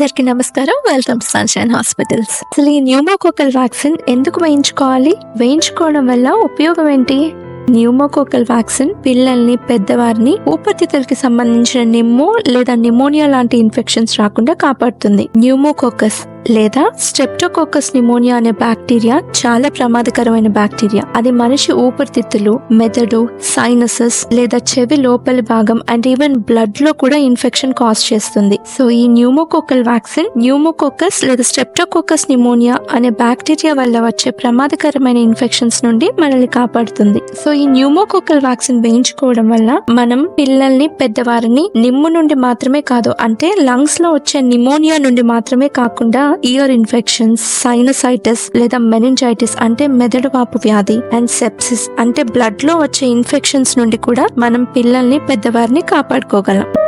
అందరికీ నమస్కారం. Welcome sunshine hospitals అసలు ఈ న్యూమోకోకల్ వ్యాక్సిన్ ఎందుకు వేయించుకోవాలి? వేయించుకోవడం వల్ల ఉపయోగం ఏంటి? న్యూమోకోకల్ వ్యాక్సిన్ పిల్లల్ని పెద్దవారిని ఊపిరితిత్తులకి సంబంధించిన నిమ్మో లేదా నిమోనియా లాంటి ఇన్ఫెక్షన్స్ రాకుండా కాపాడుతుంది. న్యూమోకోకస్ లేదా స్ట్రెప్టోకోకస్ నిమోనియా అనే బ్యాక్టీరియా చాలా ప్రమాదకరమైన బ్యాక్టీరియా అది మనిషి ఊపిరితిత్తులు మెదడు సైనసెస్ లేదా చెవి లోపలి భాగం అండ్ ఈవెన్ బ్లడ్లో కూడా ఇన్ఫెక్షన్ కాజ్ చేస్తుంది. సో ఈ న్యూమోకోకల్ వ్యాక్సిన్ న్యూమోకోకస్ లేదా స్ట్రెప్టోకోకస్ నిమోనియా అనే బ్యాక్టీరియా వల్ల వచ్చే ప్రమాదకరమైన ఇన్ఫెక్షన్స్ నుండి మనల్ని కాపాడుతుంది. సో ఈ న్యూమోకోకల్ వ్యాక్సిన్ వేయించుకోవడం వల్ల మనం పిల్లల్ని పెద్దవారిని నిమ్ము నుండి మాత్రమే కాదు అంటే లంగ్స్లో వచ్చే నిమోనియా నుండి మాత్రమే కాకుండా ఇయర్ ఇన్ఫెక్షన్స్ సైనసైటిస్ లేదా మెనింజైటిస్ అంటే మెదడు వాపు వ్యాధి అండ్ సెప్సిస్ అంటే బ్లడ్లో వచ్చే ఇన్ఫెక్షన్స్ నుండి కూడా మనం పిల్లల్ని పెద్దవారిని కాపాడుకోగలం.